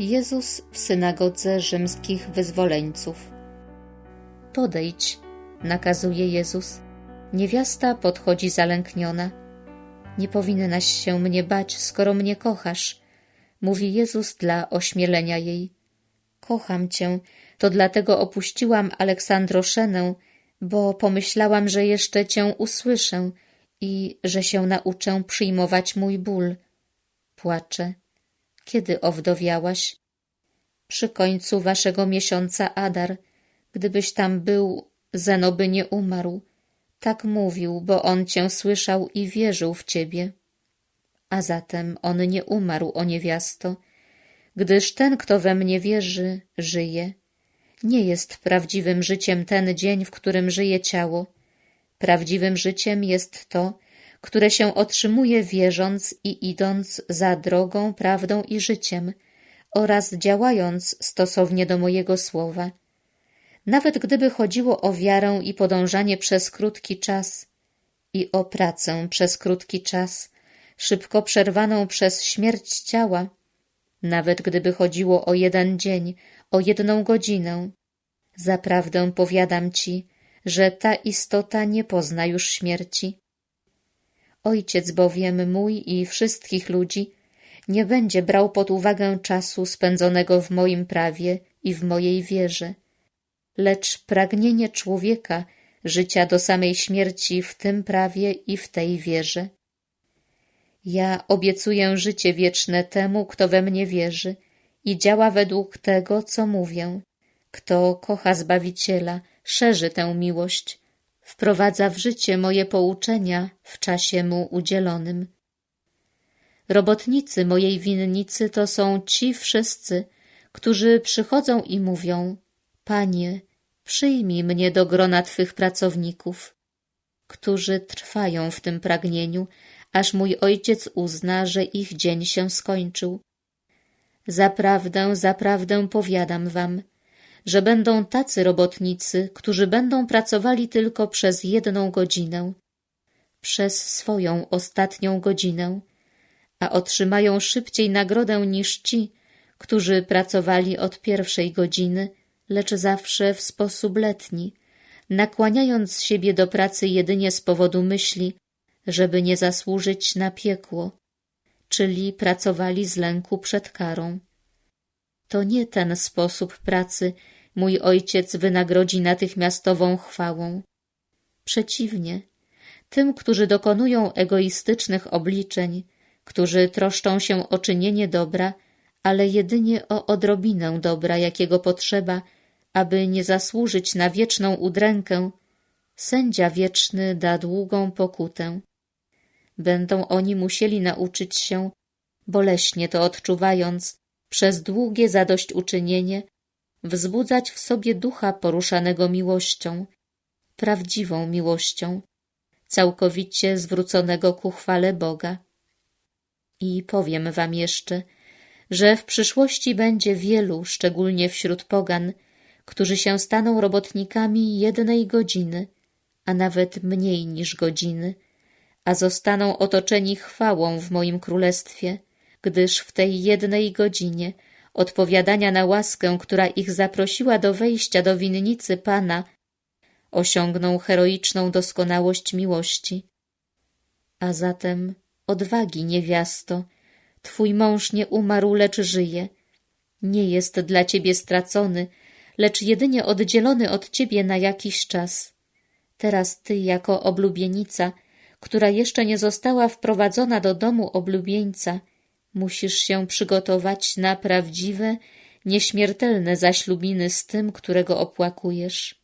Jezus w synagodze rzymskich wyzwoleńców. Podejdź, nakazuje Jezus. Niewiasta podchodzi zalękniona. Nie powinnaś się mnie bać, skoro mnie kochasz, mówi Jezus dla ośmielenia jej. Kocham cię, to dlatego opuściłam Aleksandroszenę, bo pomyślałam, że jeszcze cię usłyszę i że się nauczę przyjmować mój ból. Płaczę. Kiedy owdowiałaś? Przy końcu waszego miesiąca Adar. Gdybyś tam był, Zeno by nie umarł. Tak mówił, bo on cię słyszał i wierzył w ciebie. A zatem on nie umarł, o niewiasto, gdyż ten, kto we mnie wierzy, żyje. Nie jest prawdziwym życiem ten dzień, w którym żyje ciało. Prawdziwym życiem jest to, które się otrzymuje wierząc i idąc za drogą, prawdą i życiem oraz działając stosownie do mojego słowa. Nawet gdyby chodziło o wiarę i podążanie przez krótki czas i o pracę przez krótki czas, szybko przerwaną przez śmierć ciała, nawet gdyby chodziło o jeden dzień, o jedną godzinę, zaprawdę powiadam ci, że ta istota nie pozna już śmierci. Ojciec bowiem mój i wszystkich ludzi nie będzie brał pod uwagę czasu spędzonego w moim prawie i w mojej wierze, lecz pragnienie człowieka życia do samej śmierci w tym prawie i w tej wierze. Ja obiecuję życie wieczne temu, kto we mnie wierzy i działa według tego, co mówię. Kto kocha Zbawiciela, szerzy tę miłość, wprowadza w życie moje pouczenia w czasie mu udzielonym. Robotnicy mojej winnicy to są ci wszyscy, którzy przychodzą i mówią: Panie, przyjmij mnie do grona Twych pracowników, którzy trwają w tym pragnieniu, aż mój ojciec uzna, że ich dzień się skończył. Zaprawdę, zaprawdę powiadam wam, że będą tacy robotnicy, którzy będą pracowali tylko przez jedną godzinę, przez swoją ostatnią godzinę, a otrzymają szybciej nagrodę niż ci, którzy pracowali od pierwszej godziny, lecz zawsze w sposób letni, nakłaniając siebie do pracy jedynie z powodu myśli, żeby nie zasłużyć na piekło, czyli pracowali z lęku przed karą. To nie ten sposób pracy mój ojciec wynagrodzi natychmiastową chwałą. Przeciwnie, tym, którzy dokonują egoistycznych obliczeń, którzy troszczą się o czynienie dobra, ale jedynie o odrobinę dobra, jakiego potrzeba, aby nie zasłużyć na wieczną udrękę, sędzia wieczny da długą pokutę. Będą oni musieli nauczyć się, boleśnie to odczuwając, przez długie zadośćuczynienie, wzbudzać w sobie ducha poruszanego miłością, prawdziwą miłością, całkowicie zwróconego ku chwale Boga. I powiem wam jeszcze, że w przyszłości będzie wielu, szczególnie wśród pogan, którzy się staną robotnikami jednej godziny, a nawet mniej niż godziny, a zostaną otoczeni chwałą w moim królestwie, gdyż w tej jednej godzinie odpowiadania na łaskę, która ich zaprosiła do wejścia do winnicy Pana, osiągną heroiczną doskonałość miłości. A zatem odwagi, niewiasto, twój mąż nie umarł, lecz żyje. Nie jest dla ciebie stracony, lecz jedynie oddzielony od ciebie na jakiś czas. Teraz ty, jako oblubienica, która jeszcze nie została wprowadzona do domu oblubieńca, musisz się przygotować na prawdziwe, nieśmiertelne zaślubiny z tym, którego opłakujesz.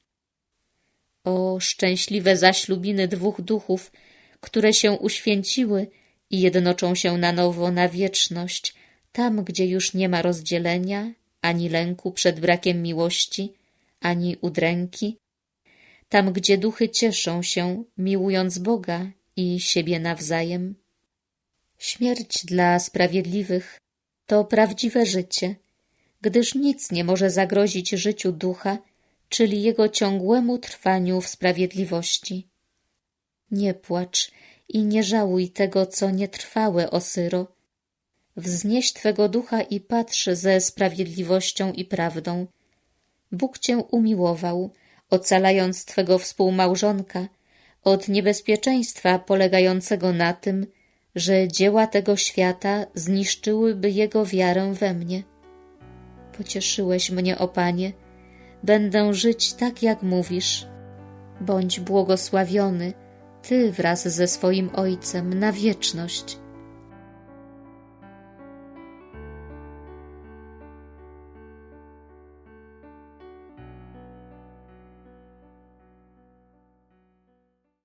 O szczęśliwe zaślubiny dwóch duchów, które się uświęciły i jednoczą się na nowo na wieczność, tam, gdzie już nie ma rozdzielenia, ani lęku przed brakiem miłości, ani udręki, tam, gdzie duchy cieszą się, miłując Boga i siebie nawzajem. Śmierć dla sprawiedliwych to prawdziwe życie, gdyż nic nie może zagrozić życiu ducha, czyli jego ciągłemu trwaniu w sprawiedliwości. Nie płacz i nie żałuj tego, co nietrwałe, Osyro. Wznieś Twego ducha i patrz ze sprawiedliwością i prawdą. Bóg Cię umiłował, ocalając Twego współmałżonka od niebezpieczeństwa polegającego na tym, że dzieła tego świata zniszczyłyby jego wiarę we mnie. Pocieszyłeś mnie, o Panie, będę żyć tak, jak mówisz. Bądź błogosławiony, Ty wraz ze swoim Ojcem na wieczność